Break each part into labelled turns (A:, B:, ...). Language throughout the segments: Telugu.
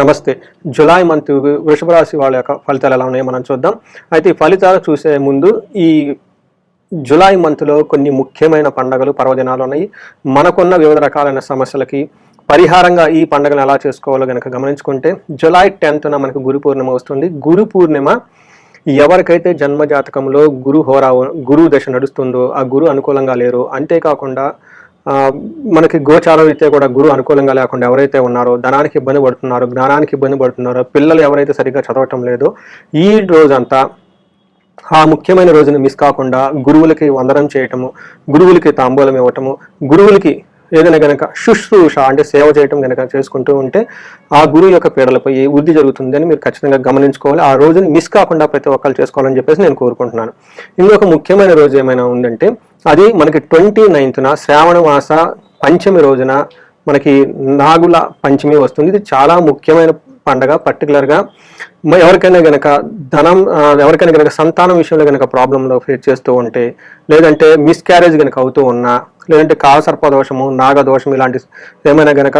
A: నమస్తే. జులై మంత్ వృషభ రాశి వాళ్ళ యొక్క ఫలితాలు ఎలా ఉన్నాయో మనం చూద్దాం. అయితే ఈ ఫలితాలు చూసే ముందు ఈ జులై మంత్లో కొన్ని ముఖ్యమైన పండుగలు పర్వదినాలు ఉన్నాయి. మనకున్న వివిధ రకాలైన సమస్యలకి పరిహారంగా ఈ పండుగను ఎలా చేసుకోవాలో కనుక గమనించుకుంటే జులై టెన్త్న మనకు గురు పూర్ణిమ వస్తుంది. గురు పూర్ణిమ ఎవరికైతే జన్మ జాతకంలో గురు హోరా గురు దశ నడుస్తుందో ఆ గురు అనుకూలంగా లేరు అంతేకాకుండా మనకి గోచారం అయితే కూడా గురువు అనుకూలంగా లేకుండా ఎవరైతే ఉన్నారో ధనానికి ఇబ్బంది పడుతున్నారో జ్ఞానానికి ఇబ్బంది పడుతున్నారో పిల్లలు ఎవరైతే సరిగ్గా చదవటం లేదో ఈ రోజంతా ఆ ముఖ్యమైన రోజుని మిస్ కాకుండా గురువులకి వందనం చేయటము గురువులకి తాంబూలం ఇవ్వటము గురువులకి ఏదైనా గనక శుశ్రూష అంటే సేవ చేయటం గనక చేసుకుంటూ ఉంటే ఆ గురువు యొక్క పీడలపై వృద్ధి జరుగుతుంది అని మీరు ఖచ్చితంగా గమనించుకోవాలి. ఆ రోజుని మిస్ కాకుండా ప్రతి ఒక్కరు చేసుకోవాలని చెప్పేసి నేను కోరుకుంటున్నాను. ఇంకొక ముఖ్యమైన రోజు ఏమైనా ఉందంటే అది మనకి ట్వంటీ నైన్త్న శ్రావణ మాస పంచమి రోజున మనకి నాగుల పంచమి వస్తుంది. ఇది చాలా ముఖ్యమైన పండగ పర్టికులర్గా. ఎవరికైనా గనక ధనం ఎవరికైనా గనక సంతానం విషయంలో గనక ప్రాబ్లంలో ఫేస్ చేస్తూ ఉంటే లేదంటే మిస్క్యారేజ్ గనక అవుతూ ఉన్నా లేదంటే కాసర్ప దోషము నాగదోషం ఇలాంటి ఏమైనా గనక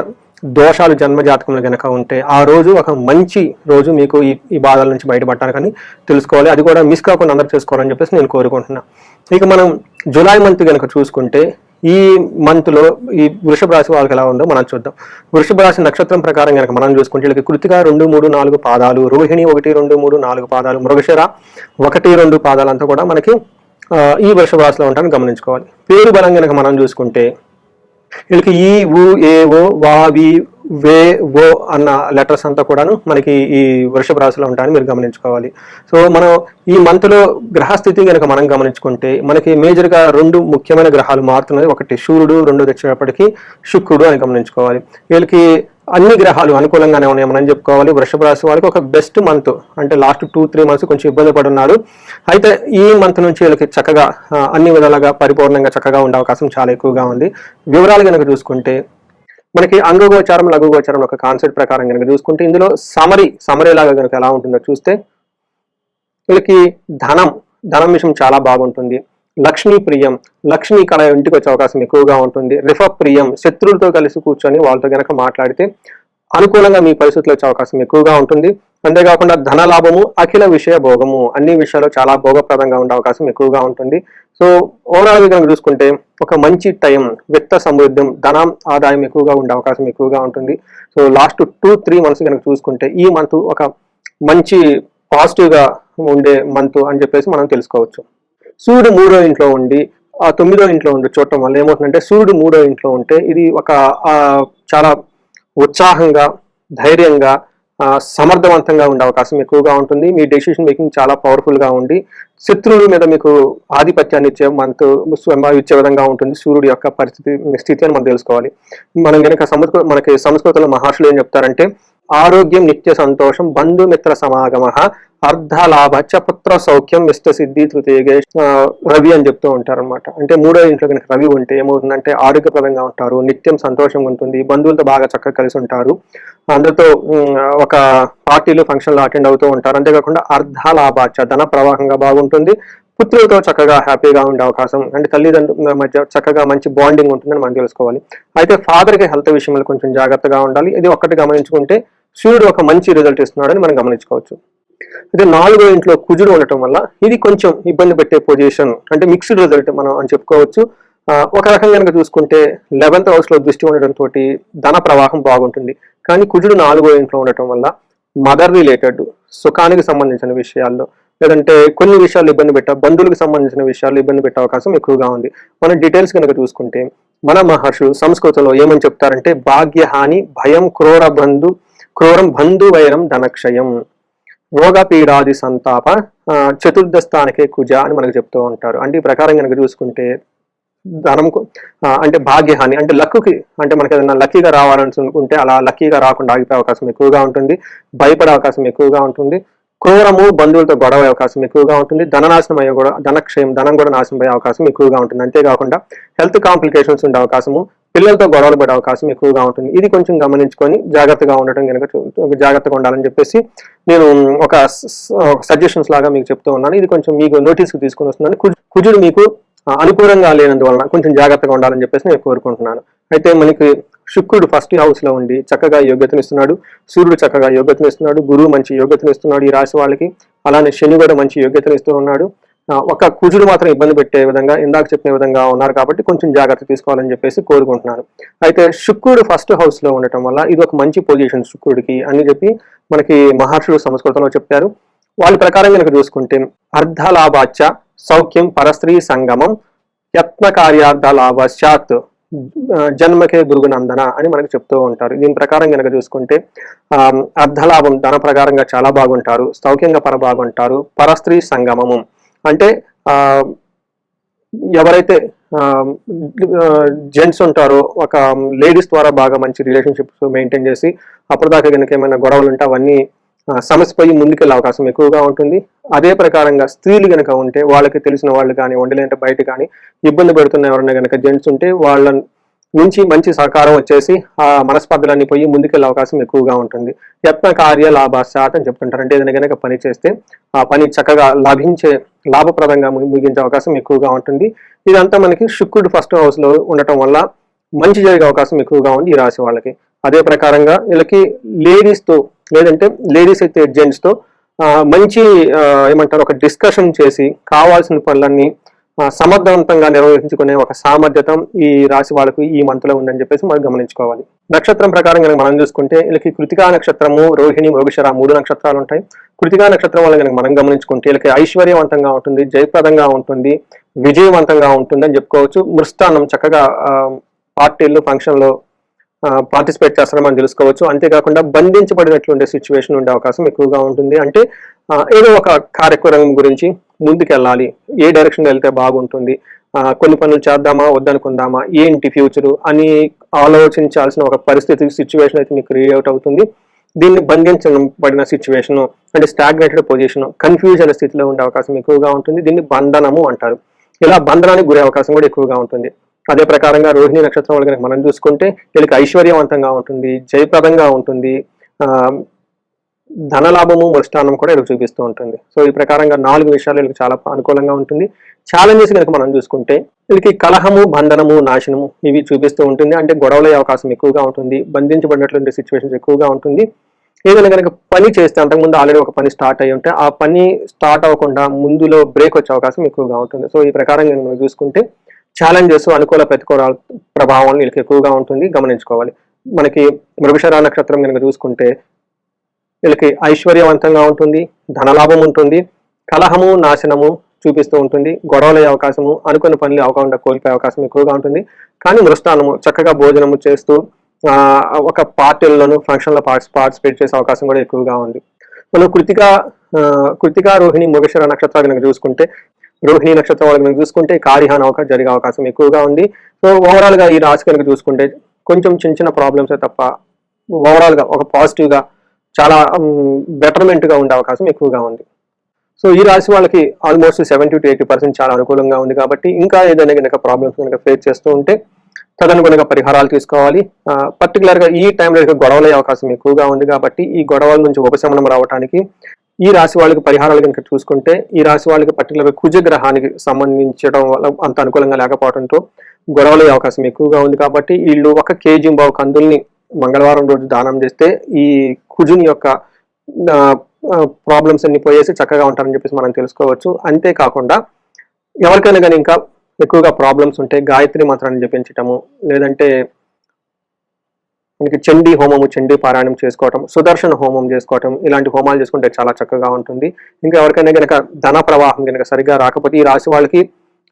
A: దోషాలు జన్మ జాతకంలో గనక ఉంటే ఆ రోజు ఒక మంచి రోజు మీకు ఈ ఈ బాధల నుంచి బయటపడటానికని తెలుసుకోవాలి. అది కూడా మిస్ కాకుండా అందరూ చేసుకోవాలని చెప్పేసి నేను కోరుకుంటున్నాను ఇక మనం జూలై మంత్ కనుక చూసుకుంటే ఈ మంత్లో ఈ వృషభ రాశి వాళ్ళకి ఎలా ఉందో మనం చూద్దాం. వృషభ రాశి నక్షత్రం ప్రకారం కనుక మనం చూసుకుంటే వీళ్ళకి కృతిక రెండు మూడు నాలుగు పాదాలు రోహిణి ఒకటి రెండు మూడు నాలుగు పాదాలు మృగశిర ఒకటి రెండు పాదాలు అంతా కూడా మనకి ఈ వృషభ రాశిలో ఉంటారని గమనించుకోవాలి. పేరు బలం కనుక మనం చూసుకుంటే వీళ్ళకి ఈ ఊ ఏ ఓ వా వి వే ఓ అన్న లెటర్స్ అంతా కూడాను మనకి ఈ వృషభ రాశిలో ఉంటాయని మీరు గమనించుకోవాలి. సో మనం ఈ మంత్లో గ్రహస్థితి కనుక మనం గమనించుకుంటే మనకి మేజర్గా రెండు ముఖ్యమైన గ్రహాలు మారుతున్నాయి ఒకటి సూర్యుడు రెండోది వచ్చేటప్పటికి శుక్రుడు అని గమనించుకోవాలి. వీళ్ళకి అన్ని గ్రహాలు అనుకూలంగానే ఉన్నాయి మనం చెప్పుకోవాలి. వృషభ రాశి వాళ్ళకి ఒక బెస్ట్ మంత్ అంటే లాస్ట్ టూ త్రీ మంత్స్ కొంచెం ఇబ్బంది పడున్నారు. అయితే ఈ మంత్ నుంచి వీళ్ళకి చక్కగా అన్ని విధాలుగా పరిపూర్ణంగా చక్కగా ఉండే అవకాశం చాలా ఎక్కువగా ఉంది. వివరాలు కనుక చూసుకుంటే మనకి అంగగోచారం లఘుగోచారం ఒక కాన్సెప్ట్ ప్రకారం కనుక చూసుకుంటే ఇందులో సమరీ సమరీ లాగా కనుక ఎలా ఉంటుందో చూస్తే వీళ్ళకి ధనం ధనం విషయం చాలా బాగుంటుంది. లక్ష్మీ ప్రియం లక్ష్మీ కళ ఇంటికి వచ్చే అవకాశం ఎక్కువగా ఉంటుంది. రిఫ ప్రియం శత్రువులతో కలిసి కూర్చొని వాళ్ళతో గనక మాట్లాడితే అనుకూలంగా మీ పరిస్థితులు వచ్చే అవకాశం ఎక్కువగా ఉంటుంది. అంతేకాకుండా ధన లాభము అఖిల విషయ భోగము అన్ని విషయాలు చాలా భోగప్రదంగా ఉండే అవకాశం ఎక్కువగా ఉంటుంది. సో ఓవరాల్ కనుక చూసుకుంటే ఒక మంచి టైం విత్త సమృద్ధం ధనం ఆదాయం ఎక్కువగా ఉండే అవకాశం ఎక్కువగా ఉంటుంది. So last two three months కనుక చూసుకుంటే ఈ మంత్ ఒక మంచి పాజిటివ్గా ఉండే మంత్ అని చెప్పేసి మనం తెలుసుకోవచ్చు. సూర్యుడు మూడో ఇంట్లో ఉండి ఆ తొమ్మిదో ఇంట్లో ఉండి చూడటం వల్ల ఏమవుతుందంటే సూర్యుడు మూడో ఇంట్లో ఉంటే ఇది ఒక చాలా ఉత్సాహంగా ధైర్యంగా సమర్థవంతంగా ఉండే అవకాశం ఎక్కువగా ఉంటుంది. మీ డెసిషన్ మేకింగ్ చాలా పవర్ఫుల్గా ఉండి శత్రువుల మీద మీకు ఆధిపత్యాన్ని ఇచ్చే మంత్ ఇచ్చే విధంగా ఉంటుంది. సూర్యుడు యొక్క పరిస్థితి స్థితి అని మనం తెలుసుకోవాలి. మనం కనుక సంస్కృత మనకి సంస్కృతంలో మహర్షులు ఏం చెప్తారంటే ఆరోగ్యం నిత్య సంతోషం బంధుమిత్ర సమాగమ అర్ధలాభ చ పుత్ర సౌఖ్యం విష్ట సిద్ధి తృతీయ రవి అని చెప్తూ ఉంటారు అనమాట అంటే మూడో ఇంట్లో కనుక రవి ఉంటే ఏమవుతుందంటే ఆరోగ్యప్రదంగా ఉంటారు నిత్యం సంతోషంగా ఉంటుంది బంధువులతో బాగా చక్కగా కలిసి ఉంటారు అందరితో ఒక పార్టీలు ఫంక్షన్లు అటెండ్ అవుతూ ఉంటారు. అంతేకాకుండా అర్ధలాభ ధన ప్రవాహంగా బాగుంటుంది పుత్రులతో చక్కగా హ్యాపీగా ఉండే అవకాశం అంటే తల్లిదండ్రుల మధ్య చక్కగా మంచి బాండింగ్ ఉంటుందని మనం తెలుసుకోవాలి. అయితే ఫాదర్కి హెల్త్ విషయంలో కొంచెం జాగ్రత్తగా ఉండాలి. ఇది ఒక్కటి గమనించుకుంటే సూర్యుడు ఒక మంచి రిజల్ట్ ఇస్తున్నాడని మనం గమనించుకోవచ్చు. అయితే నాలుగో ఇంట్లో కుజుడు ఉండటం వల్ల ఇది కొంచెం ఇబ్బంది పెట్టే పొజిషన్ అంటే మిక్స్డ్ రిజల్ట్ మనం అని చెప్పుకోవచ్చు. ఒక రకంగా కనుక చూసుకుంటే లెవెన్త్ హౌస్లో దృష్టి ఉండటం తోటి ధన ప్రవాహం బాగుంటుంది. కానీ కుజుడు నాలుగో ఇంట్లో ఉండటం వల్ల మదర్ రిలేటెడ్ సుఖానికి సంబంధించిన విషయాల్లో లేదంటే కొన్ని విషయాలు ఇబ్బంది పెట్ట బంధువులకు సంబంధించిన విషయాలు ఇబ్బంది పెట్టే అవకాశం ఎక్కువగా ఉంది. మన డీటెయిల్స్ కనుక చూసుకుంటే మన మహర్షులు సంస్కృతంలో ఏమని చెప్తారంటే భాగ్యహాని భయం క్రూర బంధు క్రూరం బంధు వైరం ధనక్షయం. రోగ పీడాది సంతాప చతుర్థ స్థానికే కుజ అని మనకు చెప్తూ ఉంటారు. అంటే ఈ ప్రకారం కనుక చూసుకుంటే ధనం అంటే భాగ్యహాని అంటే లక్కుకి అంటే మనకి ఏదైనా లక్కీగా రావాలని అనుకుంటే అలా లక్కీగా రాకుండా ఆగిపోయే అవకాశం ఎక్కువగా ఉంటుంది. భయపడే అవకాశం ఎక్కువగా ఉంటుంది. క్రూరము బంధువులతో గొడవ అవకాశం ఎక్కువగా ఉంటుంది. ధననాశనం అయ్యే కూడా ధనక్షయం ధనం కూడా నాశనం అయ్యే అవకాశం ఎక్కువగా ఉంటుంది. అంతేకాకుండా హెల్త్ కాంప్లికేషన్స్ ఉండే అవకాశము పిల్లలతో గొడవలు పడే అవకాశం ఎక్కువగా ఉంటుంది. ఇది కొంచెం గమనించుకొని జాగ్రత్తగా ఉండటం కనుక జాగ్రత్తగా ఉండాలని చెప్పేసి నేను ఒక సజెషన్స్ లాగా మీకు చెప్తూ ఉన్నాను. ఇది కొంచెం మీకు నోటీస్కి తీసుకొని వస్తున్నాను. కుజుడు మీకు అనుకూలంగా లేనందువలన కొంచెం జాగ్రత్తగా ఉండాలని చెప్పేసి నేను కోరుకుంటున్నాను. అయితే మనకి శుక్రుడు ఫస్ట్ హౌస్లో ఉండి చక్కగా యోగ్యతను ఇస్తున్నాడు. సూర్యుడు చక్కగా యోగ్యతనిస్తున్నాడు గురువు మంచి యోగ్యతనిస్తున్నాడు ఈ రాశి వాళ్ళకి. అలానే శని కూడా మంచి యోగ్యతనిస్తూ ఉన్నాడు. ఒక కుజుడు మాత్రం ఇబ్బంది పెట్టే విధంగా ఇందాక చెప్పిన విధంగా ఉన్నారు కాబట్టి కొంచెం జాగ్రత్త తీసుకోవాలని చెప్పేసి కోరుకుంటున్నాను. అయితే శుక్రుడు ఫస్ట్ హౌస్లో ఉండటం వల్ల ఇది ఒక మంచి పొజిషన్ శుక్రుడికి అని చెప్పి మనకి మహర్షులు సంస్కృతంలో చెప్పారు. వాళ్ళ ప్రకారం కనుక చూసుకుంటే అర్ధలాభాచ సౌఖ్యం పరస్త్రీ సంగమం యత్న కార్యార్థ లాభాశ్చాత్ జన్మకే గురుగునందన అని మనకు చెప్తూ ఉంటారు. దీని ప్రకారం కనుక చూసుకుంటే అర్ధలాభం ధన ప్రకారంగా చాలా బాగుంటారు. సౌఖ్యంగా పర బాగుంటారు పరస్త్రీ సంగమము. అంటే ఎవరైతే జెంట్స్ ఉంటారో ఒక లేడీస్ ద్వారా బాగా మంచి రిలేషన్షిప్స్ మెయింటైన్ చేసి అప్పటిదాకా కనుక ఏమైనా గొడవలు ఉంటే అవన్నీ సమస్యపై ముందుకెళ్ళే అవకాశం ఎక్కువగా ఉంటుంది. అదే ప్రకారంగా స్త్రీలు కనుక ఉంటే వాళ్ళకి తెలిసిన వాళ్ళు కానివ్వండి లేదంటే బయట కానీ ఇబ్బంది పెడుతున్న ఎవరైనా కనుక జెంట్స్ ఉంటే వాళ్ళ నుంచి మంచి సహకారం వచ్చేసి ఆ మనస్పర్ధలన్నీ పోయి ముందుకెళ్ళే అవకాశం ఎక్కువగా ఉంటుంది. యత్న కార్య లాభాశాత్ అని చెప్తుంటారు. అంటే ఏదైనా కనుక పని చేస్తే ఆ పని చక్కగా లాభించే లాభప్రదంగా ముగించే అవకాశం ఎక్కువగా ఉంటుంది. ఇదంతా మనకి శుక్రుడు ఫస్ట్ హౌస్లో ఉండటం వల్ల మంచి జరిగే అవకాశం ఎక్కువగా ఉంది ఈ రాశి వాళ్ళకి. అదే ప్రకారంగా వీళ్ళకి లేడీస్తో లేదంటే లేడీస్ అయితే జెంట్స్తో మంచి ఏమంటారు ఒక డిస్కషన్ చేసి కావాల్సిన పనులన్నీ సమర్థవంతంగా నిర్వహించుకునే ఒక సామర్థ్యత ఈ రాశి వాళ్ళకు ఈ మంత్లో ఉందని చెప్పేసి మనం గమనించుకోవాలి. నక్షత్రం ప్రకారం కనుక మనం చూసుకుంటే వీళ్ళకి కృతికా నక్షత్రము రోహిణి మృగశర మూడు నక్షత్రాలు ఉంటాయి. కృతికా నక్షత్రం వల్ల కనుక మనం గమనించుకుంటే వీళ్ళకి ఐశ్వర్యవంతంగా ఉంటుంది జయప్రదంగా ఉంటుంది విజయవంతంగా ఉంటుంది అని చెప్పుకోవచ్చు. మృష్టాన్నం చక్కగా పార్టీలు ఫంక్షన్లో పార్టిసిపేట్ చేస్తారని మనం తెలుసుకోవచ్చు. అంతేకాకుండా బంధించబడినట్లు ఉండే సిచ్యువేషన్ ఉండే అవకాశం ఎక్కువగా ఉంటుంది. అంటే ఏదో ఒక కార్యక్రమం గురించి ముందుకెళ్ళాలి. ఏ డైరెక్షన్ వెళ్తే బాగుంటుంది? కొన్ని పనులు చేద్దామా? వద్దనుకుందామా? ఏంటి ఫ్యూచరు అని ఆలోచించాల్సిన ఒక పరిస్థితి సిచ్యువేషన్ అయితే మీకు క్రియేట్ అవుతుంది. దీన్ని బంధించబడిన సిచ్యువేషను అంటే స్టాగ్నేటెడ్ పొజిషన్ కన్ఫ్యూజ్ అనే స్థితిలో ఉండే అవకాశం ఎక్కువగా ఉంటుంది. దీన్ని బంధనము అంటారు. ఇలా బంధనానికి గురే అవకాశం కూడా ఎక్కువగా ఉంటుంది. అదే ప్రకారంగా రోహిణి నక్షత్రం వాళ్ళు కనుక మనం చూసుకుంటే వీళ్ళకి ఐశ్వర్యవంతంగా ఉంటుంది జయప్రదంగా ఉంటుంది ధనలాభము మృష్టానం కూడా వీళ్ళకి చూపిస్తూ ఉంటుంది. సో ఈ ప్రకారంగా నాలుగు విషయాలు వీళ్ళకి చాలా అనుకూలంగా ఉంటుంది. ఛాలెంజెస్ కనుక మనం చూసుకుంటే వీళ్ళకి కలహము బంధనము నాశనము ఇవి చూపిస్తూ ఉంటుంది. అంటే గొడవలయ్యే అవకాశం ఎక్కువగా ఉంటుంది బంధించబడినటువంటి సిచ్యువేషన్స్ ఎక్కువగా ఉంటుంది. ఏదైనా కనుక పని చేస్తే అంతకుముందు ఆల్రెడీ ఒక పని స్టార్ట్ అయ్యి ఉంటే ఆ పని స్టార్ట్ అవ్వకుండా ముందులో బ్రేక్ వచ్చే అవకాశం ఎక్కువగా ఉంటుంది. సో ఈ ప్రకారంగా మనం చూసుకుంటే ఛాలెంజెస్ అనుకూల ప్రతికూల ప్రభావం వీళ్ళకి ఎక్కువగా ఉంటుంది. గమనించుకోవాలి. మనకి మృగశరా నక్షత్రం కనుక చూసుకుంటే వీళ్ళకి ఐశ్వర్యవంతంగా ఉంటుంది. ధనలాభం ఉంటుంది. కలహము నాశనము చూపిస్తూ ఉంటుంది. గొడవలయ్యే అవకాశము అనుకున్న పనులు అవకుండా కోల్పోయే అవకాశం ఎక్కువగా ఉంటుంది. కానీ మృష్టానము చక్కగా భోజనము చేస్తూ ఒక పార్టీల్లోనూ ఫంక్షన్లో పార్టిస్ పార్టిసిపేట్ చేసే అవకాశం కూడా ఎక్కువగా ఉంది. మనం కృతిక కృతికా రోహిణి మృగశిర నక్షత్రాలు కనుక చూసుకుంటే రోహిణి నక్షత్రం వాళ్ళకి కనుక చూసుకుంటే కార్యహాని అవకాశం జరిగే అవకాశం ఎక్కువగా ఉంది. సో ఓవరాల్గా ఈ రాశి కనుక చూసుకుంటే కొంచెం చిన్న చిన్న ప్రాబ్లమ్స్ తప్ప ఓవరాల్గా ఒక పాజిటివ్గా చాలా బెటర్మెంట్గా ఉండే అవకాశం ఎక్కువగా ఉంది. సో ఈ రాశి వాళ్ళకి almost seventy to eighty percent చాలా అనుకూలంగా ఉంది కాబట్టి ఇంకా ఏదైనా కనుక ప్రాబ్లమ్స్ కనుక ఫేస్ చేస్తూ ఉంటే తదనుగుణంగా పరిహారాలు తీసుకోవాలి. పర్టికులర్గా ఈ టైంలో గొడవలయ్యే అవకాశం ఎక్కువగా ఉంది కాబట్టి ఈ గొడవల నుంచి ఉపశమనం రావడానికి ఈ రాశి వాళ్ళకి పరిహారాలు కనుక చూసుకుంటే ఈ రాశి వాళ్ళకి పర్టికులర్గా కుజగ్రహానికి గ్రహానికి సంబంధించడం వల్ల అంత అనుకూలంగా లేకపోవడంతో గొడవలయ్యే అవకాశం ఎక్కువగా ఉంది కాబట్టి వీళ్ళు ఒక కేజీ బావు కందుల్ని మంగళవారం రోజు దానం చేస్తే ఈ కుజుని యొక్క ప్రాబ్లమ్స్ అన్ని పోయేసి చక్కగా ఉంటారని చెప్పేసి మనం తెలుసుకోవచ్చు. అంతేకాకుండా ఎవరికైనా కానీ ఇంకా ఎక్కువగా ప్రాబ్లమ్స్ ఉంటే గాయత్రి మంత్రాన్ని జపించటము లేదంటే మనకి చండీ హోమము చండీ పారాయణం చేసుకోవటం సుదర్శన హోమం చేసుకోవటం ఇలాంటి హోమాలు చేసుకుంటే చాలా చక్కగా ఉంటుంది. ఇంకా ఎవరికైనా గనక ధన ప్రవాహం కనుక సరిగ్గా రాకపోతే ఈ రాశి వాళ్ళకి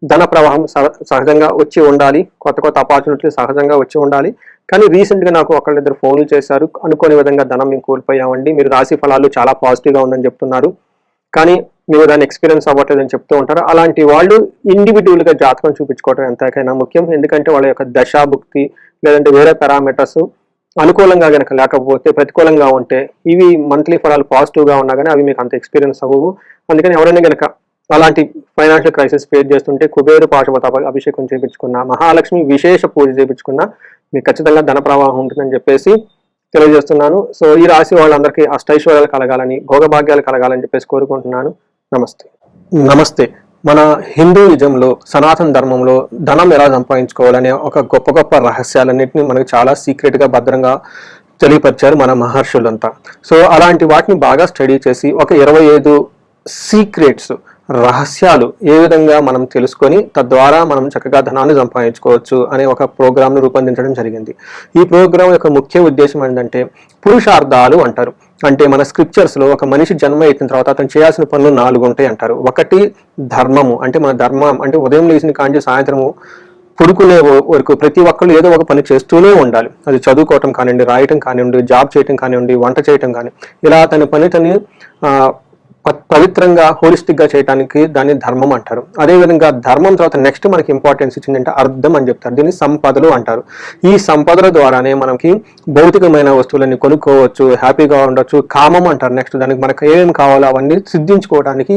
A: ధన ప్రవాహం సహ- సహజంగా వచ్చి ఉండాలి. కొత్త కొత్త ఆపర్చునిటీలు సహజంగా వచ్చి ఉండాలి. కానీ రీసెంట్గా నాకు ఒకళ్ళిద్దరు ఫోన్లు చేశారు. అనుకోని విధంగా ధనం మేము కోల్పోయామండి. మీరు రాశి ఫలాలు చాలా పాజిటివ్గా ఉందని చెప్తున్నారు. కానీ మీరు దాన్ని ఎక్స్పీరియన్స్ అవ్వట్లేదని చెప్తూ ఉంటారు. అలాంటి వాళ్ళు ఇండివిజువల్గా జాతకం చూపించుకోవడం ఎంతకైనా ముఖ్యం. ఎందుకంటే వాళ్ళ యొక్క దశాభుక్తి లేదంటే వేరే పారామీటర్స్ అనుకూలంగా గనక లేకపోతే ప్రతికూలంగా ఉంటే ఇవి మంత్లీ ఫలాలు పాజిటివ్గా ఉన్నా కానీ అవి మీకు అంత ఎక్స్పీరియన్స్ అవ్వవు. అందుకని ఎవరైనా గనక అలాంటి ఫైనాన్షియల్ క్రైసిస్ ఫేస్ చేస్తుంటే కుబేరు పాశుపత అభిషేకం చేయించుకున్నా మహాలక్ష్మి విశేష పూజ చేయించుకున్నా మీకు ఖచ్చితంగా ధన ప్రవాహం ఉంటుందని చెప్పేసి తెలియజేస్తున్నాను. సో ఈ రాశి వాళ్ళందరికీ అష్టైశ్వర్యాలు కలగాలని భోగభాగ్యాలు కలగాలని చెప్పేసి కోరుకుంటున్నాను. నమస్తే. నమస్తే. మన హిందూయిజంలో సనాతన ధర్మంలో ధనం ఎలా సంపాదించుకోవాలనే ఒక గొప్ప గొప్ప రహస్యాలన్నింటినీ మనకు చాలా సీక్రెట్గా భద్రంగా తెలియపరిచారు మన మహర్షులంతా. సో అలాంటి వాటిని బాగా స్టడీ చేసి ఒక ఇరవై ఐదు సీక్రెట్స్ రహస్యాలు ఏ విధంగా మనం తెలుసుకొని తద్వారా మనం చక్కగా ధనాన్ని సంపాదించుకోవచ్చు అనే ఒక ప్రోగ్రామ్ను రూపొందించడం జరిగింది. ఈ ప్రోగ్రాం యొక్క ముఖ్య ఉద్దేశం ఏంటంటే పురుషార్థాలు అంటారు. అంటే మన స్క్రిప్చర్స్లో ఒక మనిషి జన్మ అయిన తర్వాత అతను చేయాల్సిన పనులు నాలుగు ఉంటాయి అంటారు. ఒకటి ధర్మము. అంటే మన ధర్మం అంటే ఉదయం లేచిన కాంచి సాయంత్రము పుడుకునే వరకు ప్రతి ఒక్కళ్ళు ఏదో ఒక పని చేస్తూనే ఉండాలి. అది చదువుకోవటం కానివ్వండి రాయటం కానివ్వండి జాబ్ చేయటం కానివ్వండి వంట చేయటం కానీ ఇలా తన పని తను పవిత్రంగా హోలిస్టిక్గా చేయడానికి దాన్ని ధర్మం అంటారు. అదేవిధంగా ధర్మం తర్వాత నెక్స్ట్ మనకి ఇంపార్టెన్స్ ఇచ్చిందంటే అర్థం అని చెప్తారు. దీన్ని సంపదలు అంటారు. ఈ సంపదల ద్వారానే మనకి భౌతికమైన వస్తువులని కొనుక్కోవచ్చు హ్యాపీగా ఉండొచ్చు కామం అంటారు. నెక్స్ట్ దానికి మనకు ఏమేమి కావాలో అవన్నీ సిద్ధించుకోవడానికి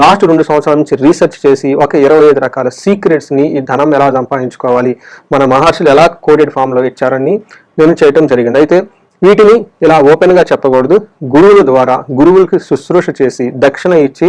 A: లాస్ట్ రెండు సంవత్సరాల నుంచి రీసెర్చ్ చేసి ఒక ఇరవై ఐదు రకాల సీక్రెట్స్ని ఈ ధనం ఎలా సంపాదించుకోవాలి మన మహర్షులు ఎలా కోడెడ్ ఫామ్లో ఇచ్చారని నేను చేయటం జరిగింది. అయితే వీటిని ఇలా ఓపెన్గా చెప్పకూడదు. గురువుల ద్వారా గురువులకి శుశ్రూష చేసి దక్షిణ ఇచ్చి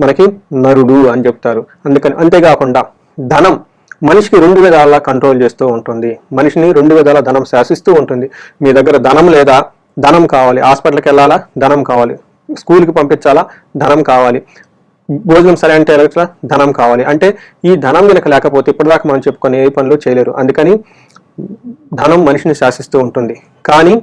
A: మనకి నరుడు అని చెప్తారు. అందుకని అంతేకాకుండా ధనం మనిషికి రెండు విధాలా కంట్రోల్ చేస్తూ ఉంటుంది. మనిషిని రెండు విధాల ధనం శాసిస్తూ ఉంటుంది. మీ దగ్గర ధనం లేదా ధనం కావాలి. హాస్పిటల్కి వెళ్ళాలా? ధనం కావాలి. స్కూల్కి పంపించాలా? ధనం కావాలి. భోజనం సరే అంటే ధనం కావాలి. అంటే ఈ ధనం కనుక లేకపోతే ఇప్పటిదాకా మనం చెప్పుకొని ఏ పనులు చేయలేరు. అందుకని ధనం మనిషిని శాసిస్తూ ఉంటుంది. కానీ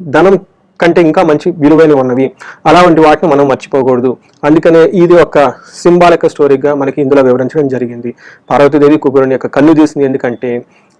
A: ధనం కంటే ఇంకా మంచి విలువైనవి ఉన్నవి. అలాంటి వాటిని మనం మర్చిపోకూడదు. అందుకనే ఇది ఒక సింబాలిక స్టోరీగా మనకి ఇందులో వివరించడం జరిగింది. పార్వతీదేవి కుబేరుని యొక్క కన్ను తీసింది ఎందుకంటే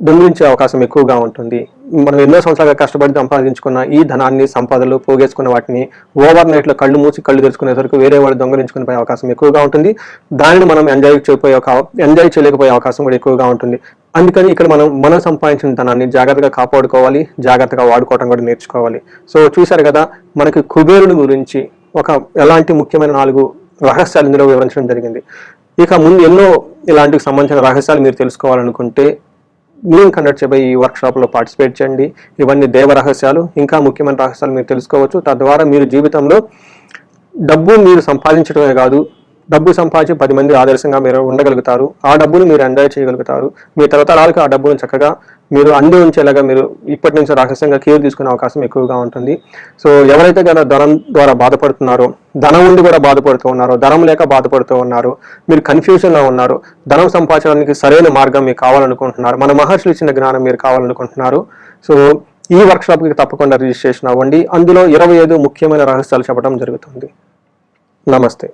A: దొంగిలించే అవకాశం ఎక్కువగా ఉంటుంది. మనం ఎన్నో సంవత్సరాలుగా కష్టపడి సంపాదించుకున్న ఈ ధనాన్ని సంపదలు పోగేసుకున్న వాటిని ఓవర్ నైట్లో కళ్ళు మూసి కళ్ళు తెరుచుకునేసరికి వేరే వాళ్ళు దొంగలించుకునే పోయే అవకాశం ఎక్కువగా ఉంటుంది. దానిని మనం ఎంజాయ్ చేయకపోయే ఒక ఎంజాయ్ చేయలేకపోయే అవకాశం కూడా ఎక్కువగా ఉంటుంది. అందుకని ఇక్కడ మనం మనం సంపాదించిన ధనాన్ని జాగ్రత్తగా కాపాడుకోవాలి జాగ్రత్తగా వాడుకోవడం కూడా నేర్చుకోవాలి. సో చూశారు కదా మనకి కుబేరుని గురించి ఒక ఎలాంటి ముఖ్యమైన నాలుగు రహస్యాలు ఇందులో వివరించడం జరిగింది. ఇక ముందు ఎన్నో ఇలాంటికి సంబంధించిన రహస్యాలు మీరు తెలుసుకోవాలనుకుంటే నేను కండక్ట్ చేయబోయే ఈ వర్క్షాప్లో పార్టిసిపేట్ చేయండి. ఇవన్నీ దేవ రహస్యాలు ఇంకా ముఖ్యమైన రహస్యాలు మీరు తెలుసుకోవచ్చు. తద్వారా మీరు జీవితంలో డబ్బు మీరు సంపాదించడమే కాదు డబ్బు సంపాదించి పది మంది ఆదర్శంగా మీరు ఉండగలుగుతారు. ఆ డబ్బును మీరు ఎంజాయ్ చేయగలుగుతారు. మీ తరతరాలకు ఆ డబ్బును చక్కగా మీరు అంది ఉంచేలాగా మీరు ఇప్పటి నుంచి రాక్షసంగా కేర్ తీసుకునే అవకాశం ఎక్కువగా ఉంటుంది. సో ఎవరైతే కదా ధనం ద్వారా బాధపడుతున్నారో ధనం ఉండి కూడా బాధపడుతూ ఉన్నారో ధనం లేక బాధపడుతూ ఉన్నారు మీరు కన్ఫ్యూజన్లో ఉన్నారు ధనం సంపాదించడానికి సరైన మార్గం మీకు కావాలనుకుంటున్నారు మన మహర్షులు ఇచ్చిన జ్ఞానం మీరు కావాలనుకుంటున్నారు. సో ఈ వర్క్షాప్కి తప్పకుండా రిజిస్ట్రేషన్ అవ్వండి. అందులో ఇరవై ఐదు ముఖ్యమైన రహస్యాలు చెప్పడం జరుగుతుంది. నమస్తే.